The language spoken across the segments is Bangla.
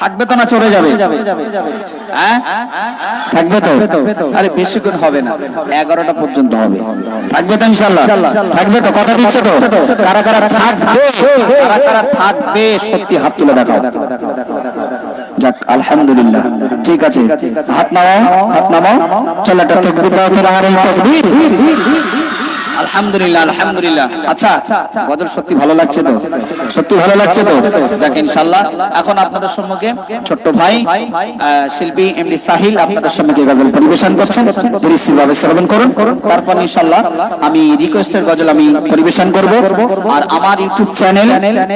থাকবে তো না চলে যাবে? হ্যাঁ? থাকবে তো? আরে বেশিক্ষণ হবে না। এগারোটা পর্যন্ত হবে। থাকবে তো ইনশাল্লাহ থাকবে তো? কথা দিচ্ছে তো? কারা কারা থাকবে? কারা কারা থাকবে? সত্যি হাত তুলে দেখাও। যাক, আলহামদুলিল্লাহ। ঠিক আছে। হাত নামাও হাত নামাও। চল, একটা তো আর এই আলহামদুলিল্লাহ আলহামদুলিল্লাহ। আচ্ছা গজল সত্যি ভালো লাগছে তো? সত্যি ভালো লাগছে তো? যাকে ইনশাল্লাহ এখন আপনাদের সম্মুখে ছোট্ট ভাই শিল্পী এমডি সাহিল আপনাদের সম্মুখে গজল পরিবেশন করছেন। পরিস্থিতি ভাবে শ্রবণ করুন। তারপর ইনশাল্লাহ আমি রিকোয়েস্টের গজল আমি পরিবেশন করব। আর আমার ইউটিউব চ্যানেল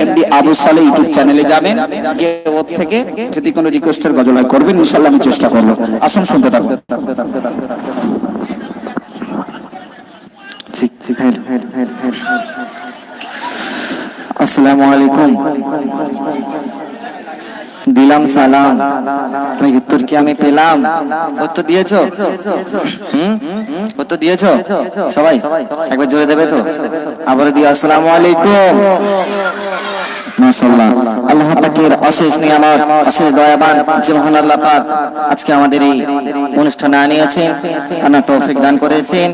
এমডি আবু সালে ইউটিউব চ্যানেলে যাবেন। গিয়ে ওর থেকে যদি কোনো রিকোয়েস্টের গজল হয় করবেন ইনশাল্লাহ আমি চেষ্টা করব। আসুন, শুনতে থাকুন আসসালামু আলাইকুম দিলাম সালাম। তুমি উত্তর কি আমি পেলাম? উত্তর দিয়েছ? হুম? উত্তর দিয়েছ? সবাই, একবার জোরে দেবে তো? আবার দিয়ে আসসালামু আলাইকুম। মাশাআল্লাহ আল্লাহ পাকের অশেষ নিয়ামত, অশেষ দয়াবান যে মহান আল্লাহ পাক আজকে আমাদের এই অনুষ্ঠানে আনিয়েছেন। তৌফিক দান করেছেন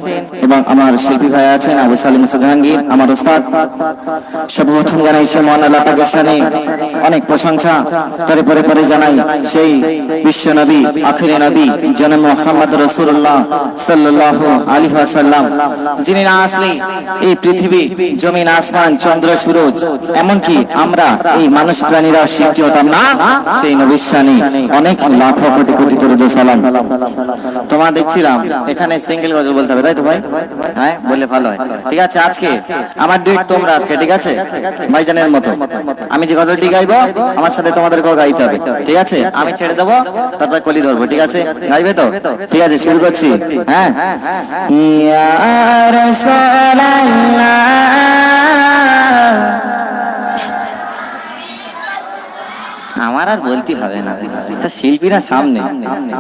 এবং আমার শিল্পী ভাই আছেন আবু সালিম জাহাঙ্গীর, আমার ওস্তাদ। সর্বপ্রথম জানাই সে মহান আল্লাহ পাকের সামনে অনেক প্রশংসা। তারে পরে পরে জানাই সেই বিশ্ব নবী নবী যিনি না আসলে এই পৃথিবী, জমিন, আসমান, চন্দ্র, সূরজ, এমনকি আমরা এই মানুষ প্রাণীরা সৃষ্টি হতাম না, সেই নবীর শানে অনেক লাখ কোটি কোটি দরুদ সালাম। তোমার দেখছিলাম, এখানে সিঙ্গেল গজল বলতে হবে, তাই তো ভাই? হ্যাঁ বললে ভালো হয়। ঠিক আছে, আজকে আমার ডেট তোমরা আজকে, ঠিক আছে? ভাইজানের মতো। আমি যে গজলটি গাইবো, আমার সাথে তোমাদেরকেও গাইতে হবে। ঠিক আছে? আমি ছেড়ে দেবো, তারপর কলি ধরবো, ঠিক আছে? গাইবে তো? ঠিক আছে, শুরু করছি। হ্যাঁ? ইয়া রাসূলুল্লাহ। আমার আর বলতে হবে না। তা শিল্পীরা সামনে।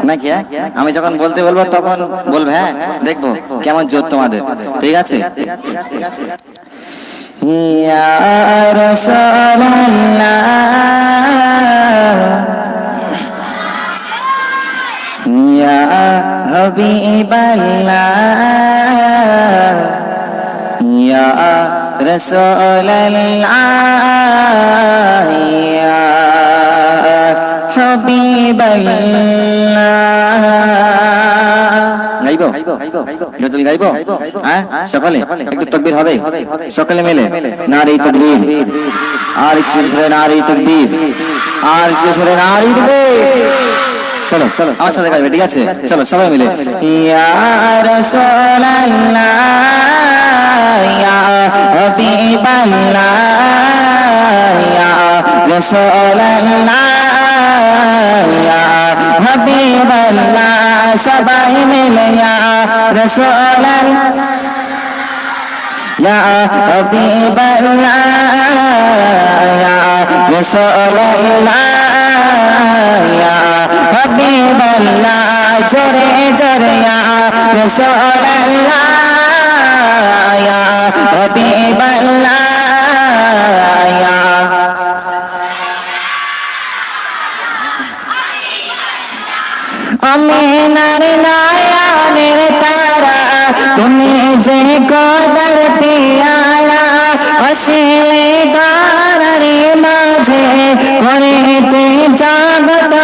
নাকি হ্যাঁ? আমি যখন বলতে বলব, তখন বলবে হ্যাঁ? দেখব কেমন জোর তোমাদের। ঠিক আছে? ইয়া ইয়া ইয়া হ্যাঁ? সকালে মিলে নারী তকবীর। আর একটু ঝরে নারী তকবীর। আর একটু ঝরে নারী তকবীর। চলো আমার সাথে গাইবে, ঠিক আছে? চলো, সবাই মিলে। ইয়া রাসূলুল্লাহ, ইয়া হাবিবাল্লাহ ইয়া হাবিবাল্লাহ, সবাই মিলে রাসূলুল্লাহ। ইয়া হাবিবাল্লাহ, ইয়া রাসূলুল্লাহ, ইয়া হাবিবাল্লাহ, জোরে জোরে, ইয়া রাসূলুল্লাহ। ইয়া জাগত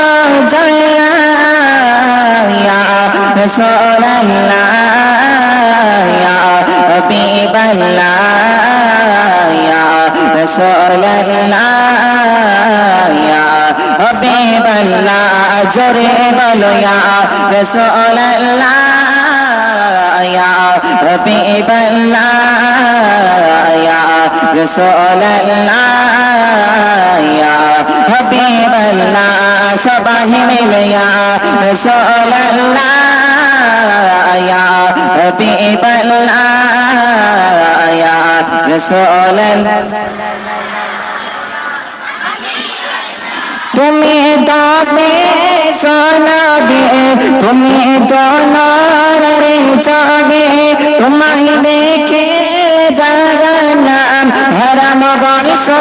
জয়া ইয়া রসোল্লাহ ইয়া হাবিবাল্লাহ, জোরে বলো ইয়া রাসূলুল্লাহ ইয়া হাবিবাল্লাহ ইয়া রাসূলুল্লাহ ইয়া हबीब अल्लाह सबाही मिल या रसूल अल्लाह या हबीब अल्लाह या रसूल तुम्हें तो सोना दे तुम्हें तो नार रे जागे तुम्हारी देखे जा नाम हरा मगर सो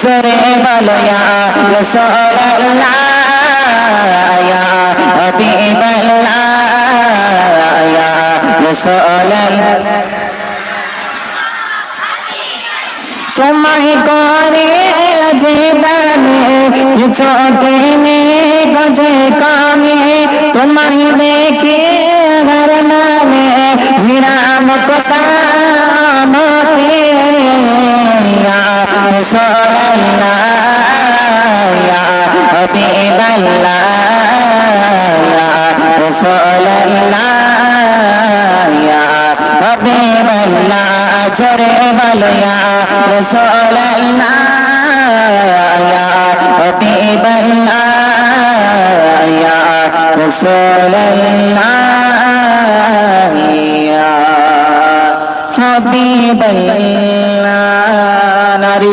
জোরে বলো ইয়া রসুল আল্লাহ ইয়া হাবিব আল্লাহ ইয়া রসুল আল্লাহ তোমায় করে যে দানে কিছু তেনে গজে কামে। তোমায় দেখে ঘর মানে হিরাম কোতা صلى يا حبيب الله صلى يا حبيب الله أجري بل يا رسول الله يا حبيب الله يا رسول নারী